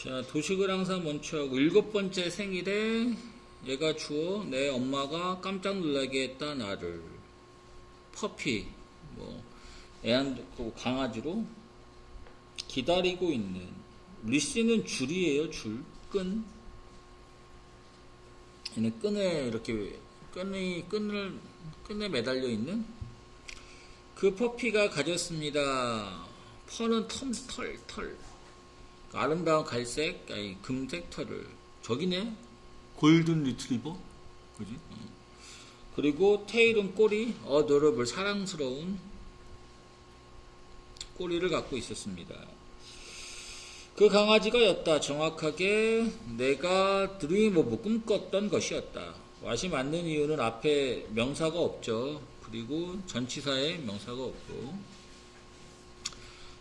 자, 도식을 항상 먼저 하고 일곱 번째 생일에 얘가 주어 내 엄마가 깜짝 놀라게 했다 나를 퍼피 뭐 애완 그 강아지로 기다리고 있는 리스는 줄이에요 줄끈 얘는 끈에 이렇게 끈이 끈을 끈에 매달려 있는 그 퍼피가 가졌습니다. 펄은 텀, 털, 털. 아름다운 갈색, 아니, 금색 털을. 저기네? 골든 리트리버? 그지? 어. 그리고 테일은 꼬리, 어도러블, 사랑스러운 꼬리를 갖고 있었습니다. 그 강아지가 였다. 정확하게 내가 드림 오브 꿈꿨던 것이었다. 왓이 맞는 이유는 앞에 명사가 없죠. 그리고 전치사에 명사가 없고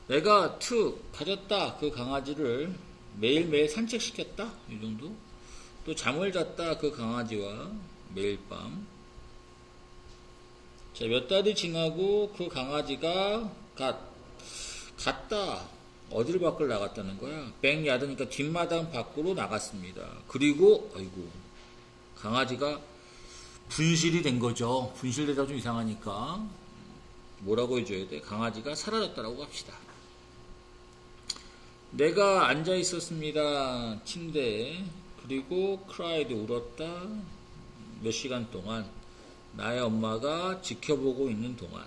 내가 투 가졌다 그 강아지를 매일매일 산책시켰다 이 정도 또 잠을 잤다 그 강아지와 매일 밤 자, 몇 달이 지나고 그 강아지가 갓, 갔다. 어디를 밖을 나갔다는 거야? 백야드니까 뒷마당 밖으로 나갔습니다. 그리고, 아이고, 강아지가 분실이 된 거죠. 분실되다 좀 이상하니까. 뭐라고 해줘야 돼? 강아지가 사라졌다라고 합시다. 내가 앉아 있었습니다. 침대에. 그리고 크라이드 울었다. 몇 시간 동안. 나의 엄마가 지켜보고 있는 동안.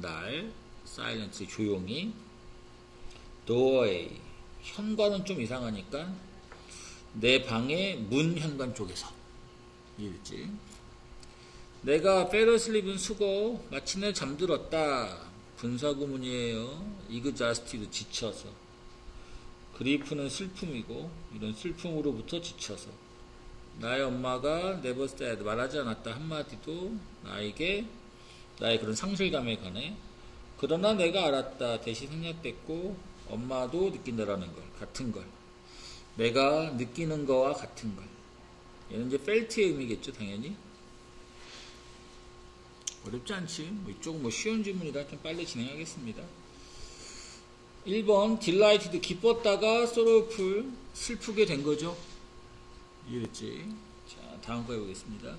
날, 사일런스 조용히. 도어웨이. 현관은 좀 이상하니까 내 방의 문 현관 쪽에서. 이랬지. 내가 페러슬립은 수고 마침내 잠들었다. 분사 구문이에요. 이그자스티도 지쳐서. 그리프는 슬픔이고 이런 슬픔으로부터 지쳐서. 나의 엄마가 never said 말하지 않았다 한마디도 나에게 나의 그런 상실감에 관해 그러나 내가 알았다 대신 생략됐고 엄마도 느낀다라는 걸 같은 걸. 내가 느끼는 거와 같은 걸. 얘는 이제 펠트의 의미겠죠 당연히. 어렵지 않지. 뭐 이쪽 뭐 쉬운 질문이라 좀 빨리 진행하겠습니다 1번 딜라이티드 기뻤다가 sorrowful 슬프게 된 거죠? 이해됐지? 자 다음 거 해보겠습니다